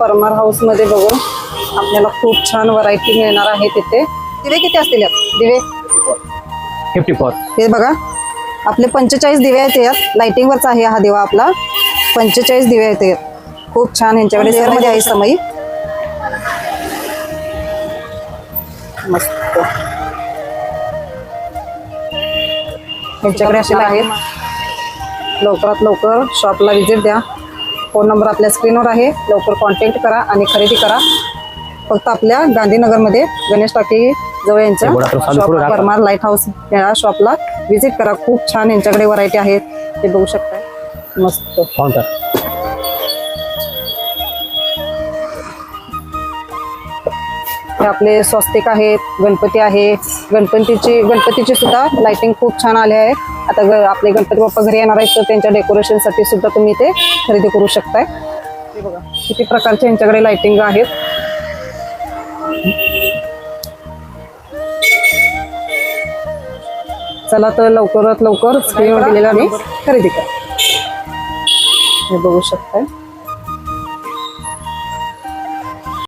परमार हाऊसमध्ये बघू आपल्याला खूप छान व्हरायटी मिळणार आहे तिथे. दिवे किती असतील यात? दिवे? फिफ्टी फोर हे बघा. आपले पंचेचाळीस दिवे आहेत यात. लाइटिंग वरचा आहे हा दिवा आपला. पंचेचाळीस दिवे आहेत यात. खूप छान यांच्याकडे सेलमध्ये आहे समई. मस्त. यांच्याकडे असे आहेत. लवकरात लवकर शॉपला व्हिजिट द्या. फोन नंबर आपल्या स्क्रीनवर आहे. लवकर कॉन्टॅक्ट करा आणि खरेदी करा. फक्त आपल्या गांधीनगरमध्ये गणेश टाकी जवळ यांच्या शॉप. परमार लाइट हाऊस या शॉपला व्हिजिट करा. खूप छान यांच्याकडे व्हरायटी आहेत ते बघू शकता. मस्त. हे आपले स्वस्तिक आहेत गणपती आहे. गणपतीची गणपतीची सुद्धा लाइटिंग खूप छान आले आहे. आता ग आपले गणपती बाप्पा घरी येणार आहेत तर त्यांच्या डेकोरेशनसाठी सुद्धा तुम्ही ते खरेदी करू शकताय. हे बघा किती प्रकारचे यांच्याकडे लाइटिंग आहेत. चला तर लवकरात लवकर स्क्रीनवर दिलेला मी खरेदी करा. हे बघू शकताय.